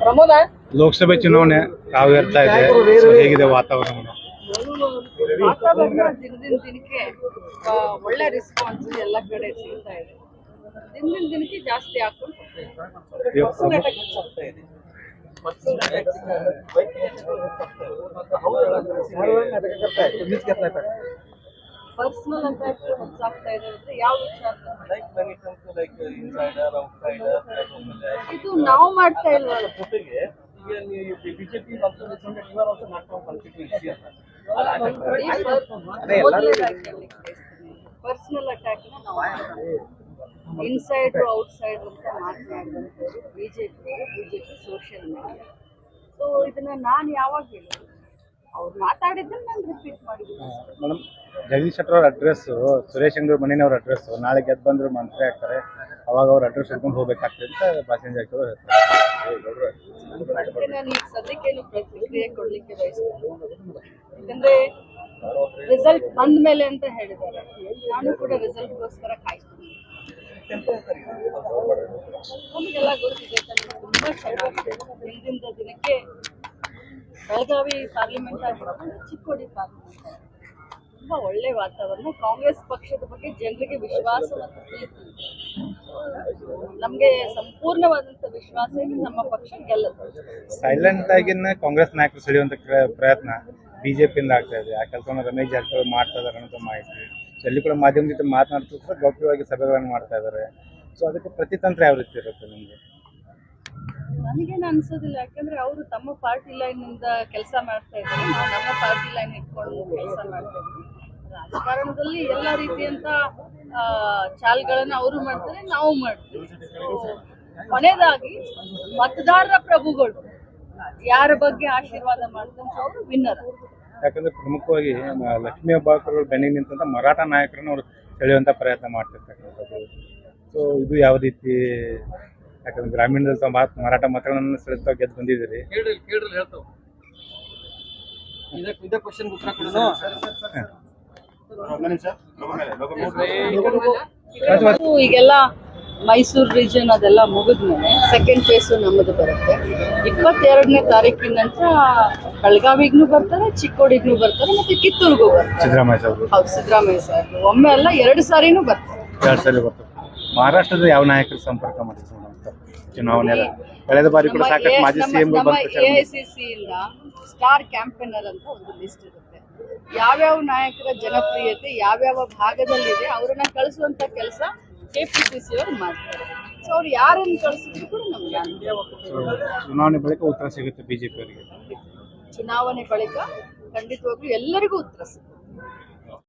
ಪ್ರಮೋದ? ಲೋಕಸಭೆ ಚುನಾವಣೆ ಕಾವೇರ್ತಾ ಇದೆ. ಸೊ ಹೇಗಿದೆ ವಾತಾವರಣ? ವಾತಾವರಣ ದಿನದಿಂದ ದಿನಕ್ಕೆ ಒಳ್ಳೆ ರೆಸ್ಪಾನ್ಸ್ ಎಲ್ಲ ಕಡೆ ಸಿಗ್ತಾ ಇದೆ. ದಿನದಿಂದ ದಿನಕ್ಕೆ ಜಾಸ್ತಿ ಆಗ್ಕೊಂಡು ಪರ್ಸನಲ್ ಅಟ್ಯಾಕ್ ಹೆಚ್ಚಾಗ್ತಾ ಇದೆ ಅಂದ್ರೆ ಯಾವ ವಿಚಾರ ಇದು ನಾವು ಮಾಡ್ತಾ ಇಲ್ವಲ್ಲ ಪರ್ಸನಲ್ ಅಟ್ಯಾಕ್ ನಾವು ಇನ್ಸೈಡ್ ಔಟ್ಸೈಡ್ ಅಂತ ಮಾತನಾಡುವಂಥವ್ರು BJP BJP social media so ಇದನ್ನ ನಾನು ಯಾವಾಗ ಹೇಳಿದೆ ಅವ್ರು ಮಾತಾಡಿದ್ದನ್ನ ನಾನು ರಿಪೀಟ್ ಮಾಡಿದ್ದೀನಿ. ಮೇಡಮ್ ಜಗದೀಶ್ ಶೆಟ್ಟರ್ ಅವ್ರ ಅಡ್ರೆಸ್ ಸುರೇಶ್ ಅಂಗಡಿ ಮನೆಯವ್ರ ಅಡ್ರೆಸ್ ನಾಳೆ ಗೆದ್ದು ಬಂದ್ರು ಮಂತ್ರಿ ಆಗ್ತಾರೆ ಅವಾಗ ಅವ್ರ ಅಡ್ರೆಸ್ ಹಿಡ್ಕೊಂಡು ಹೋಗ್ಬೇಕಾಗ್ತದೆ ಅಂತ ಪ್ಯಾಸೆಂಜರ್ ಹೇಳ್ತಾರೆ. ಅದಕ್ಕೆ ನಾನು ಈಗ ಸದ್ಯಕ್ಕೇನು ಪ್ರತಿಕ್ರಿಯೆ ಕೊಡ್ಲಿಕ್ಕೆ ಬಯಸ್ತೀನಿ. ಯಾಕಂದ್ರೆ ರಿಸಲ್ಟ್ ಬಂದ ಮೇಲೆ ಅಂತ ಹೇಳಿದ್ದಾರೆ. ನಾನು ಕೂಡ ರಿಸಲ್ಟ್ಗೋಸ್ಕರ ಕಾಯ್ತೀನಿ. ನಮಗೆಲ್ಲ ಗೊತ್ತಿದೆ ತುಂಬಾ ದಿನದಿಂದ ದಿನಕ್ಕೆ ಬೆಳಗಾವಿ ಪಾರ್ಲಿಮೆಂಟ್ ಆಗಿರೋದು ಚಿಕ್ಕೋಡಿ ಪಾರ್ಲಿಮೆಂಟ್. ತುಂಬಾ ಒಳ್ಳೆ ವಾತಾವರಣ. ಕಾಂಗ್ರೆಸ್ ಪಕ್ಷದ ಬಗ್ಗೆ ಜನರಿಗೆ ವಿಶ್ವಾಸ ಮತ್ತು ಪ್ರೀತಿ. ನಮ್ಗೆ ಸಂಪೂರ್ಣವಾದಂತ ವಿಶ್ವಾಸ ನಮ್ಮ ಪಕ್ಷ ಗೆಲ್ಲುತ್ತೆ. ಸೈಲೆಂಟ್ ಆಗಿನ ಕಾಂಗ್ರೆಸ್ ನಾಯಕರು ಸೆಳೆಯುವಂತ ಪ್ರಯತ್ನ ಬಿಜೆಪಿಯಿಂದ ಆಗ್ತಾ ಇದೆ. ಆ ಕೆಲಸವನ್ನು ರಮೇಶ್ ಜಾರಕಿಹೊಳಿ ಮಾಡ್ತಾ ಇದ್ದಾರೆ ಅನ್ನೋದು ಮಾಹಿತಿ. ಸೊ ಅಲ್ಲಿ ಕೂಡ ಮಾಧ್ಯಮದ ಜೊತೆ ಮಾತನಾಡ್ತಾ ಗೌಪ್ಯವಾಗಿ ಸಭೆಗಳನ್ನು ಮಾಡ್ತಾ ಇದ್ದಾರೆ. ಸೊ ಅದಕ್ಕೆ ಪ್ರತಿತಂತ್ರ ಯಾವ ರೀತಿ ಇರುತ್ತೆ ನಿಮಗೆ? ನನಗೇನು ಅನ್ಸೋದಿಲ್ಲ, ಯಾಕಂದ್ರೆ ಅವರು ತಮ್ಮ ಪಾರ್ಟಿ ಲೈನ್ ಇಂದ ಕೆಲಸ ಮಾಡ್ತಾ ಇದ್ದಾರೆ, ನಾವು ನಮ್ಮ ಪಾರ್ಟಿ ಲೈನ್ ಇಟ್ಕೊಂಡು ಕೆಲಸ ಮಾಡ್ತಾ ಇದ್ದೀವಿ. ರಾಜಕಾರಣದಲ್ಲಿ ಎಲ್ಲ ರೀತಿಯಂತ ಚಾಲ್ಗಳನ್ನ ಅವರು ಮಾಡ್ತಾರೆ, ನಾವು ಮಾಡ್ತೀವಿ. ಕೊನೆಯದಾಗಿ ಮತದಾರರ ಪ್ರಭುಗಳು. ಯಾರ ಬಗ್ಗೆ ಆಶೀರ್ವಾದ ಮಾಡ್ತಾರೆ ಅವರು ವಿನ್ನರ್. ಯಾಕಂದ್ರೆ ಪ್ರಮುಖವಾಗಿ ಲಕ್ಷ್ಮೀ ಹೆಬ್ಬಾಳ್ಕರ್ ಬೆನ್ನಿಗೆ ನಿಂತಂತ ಮರಾಠ ನಾಯಕರನ್ನು ಅವರು ಸೆಳೆಯುವಂತ ಪ್ರಯತ್ನ ಮಾಡ್ತಿರ್ತಕ್ಕಂಥದ್ದು. ಸೊ ಇದು ಯಾವ ರೀತಿ ಯಾಕಂದ್ರೆ ಗ್ರಾಮೀಣದಲ್ಲಿ ತಾವು ಮಾತು ಮಾರಾಟ ಮಾತ್ರ ನನ್ನ ಸೆಳೆತಾ ಗೆದ್ದು ಬಂದಿದ್ದೀರಿ. ಕೇಳ್ರಿ ಕೇಳ್ರಿ ಹೇಳ್ತಾವ. ಇದಕ್ಕೆ ಇದೇ ಕ್ವಶನ್ ಉತ್ತರ ಕೊಡೋದು ಅದು ಈಗೆಲ್ಲ ಮೈಸೂರು ರೀಜನ್ ಅದೆಲ್ಲ ಮುಗಿದ್ಮೇಲೆ ಸೆಕೆಂಡ್ ಫೇಸು ನಮ್ಮದು ಬರುತ್ತೆ. ಇಪ್ಪತ್ತೆರಡನೇ ತಾರೀಕಿನ ನಂತರ ಬೆಳಗಾವಿಗೂ ಬರ್ತಾರೆ ಚಿಕ್ಕೋಡಿಗೂ ಬರ್ತಾರೆ ಮತ್ತೆ ಕಿತ್ತೂರಿಗೂ ಬರ್ತಾರೆ. ಹೌದು ಸಿದ್ದರಾಮಯ್ಯ ಸರ್ ಒಮ್ಮೆ ಅಲ್ಲ ಎರಡು ಸಾರಿನೂ ಬರ್ತಾರೆ. ಎರಡು ಸಲ ಬರ್ತದೆ ಮಹಾರಾಷ್ಟ್ರದ ಯಾವ ನಾಯಕರು ಸಂಪರ್ಕ ಮಾಡಿದ್ರು? ಚುನಾವಣೆ ಎಲ್ಲ ಕಳೆದ ಬಾರಿ ಕೂಡ ಸಾಕಷ್ಟು ಮಾಜಿ ಸಿಎಂಗಳು ಬಂದು ಪ್ರಚಾರ ಎ ಇಂದ ಸ್ಟಾರ್ ಕ್ಯಾಂಪೇನರ್ ಅಂತ ಒಂದು ಲಿಸ್ಟ್ ಇರುತ್ತೆ. ಯಾವ್ಯಾವ ನಾಯಕರ ಜನಪ್ರಿಯತೆ ಯಾವ್ಯಾವ ಭಾಗದಲ್ಲಿದೆ ಅವರನ್ನ ಕಳಿಸುವಂತ ಕೆಲಸ ಕೆಪಿಸಿಸಿ ಅವರು ಮಾಡ್ತಾರೆ. ಸೊ ಅವ್ರು ಯಾರನ್ನು ಕಳಿಸಿದ್ರು ಕೂಡ ನಮ್ಗೆ ಚುನಾವಣೆ ಬಳಿಕ ಉತ್ತರ ಸಿಗುತ್ತೆ ಬಿಜೆಪಿ ಅವರಿಗೆ. ಚುನಾವಣೆ ಬಳಿಕ ಖಂಡಿತವಾಗ್ಲೂ ಎಲ್ಲರಿಗೂ ಉತ್ತರ ಸಿಗುತ್ತೆ.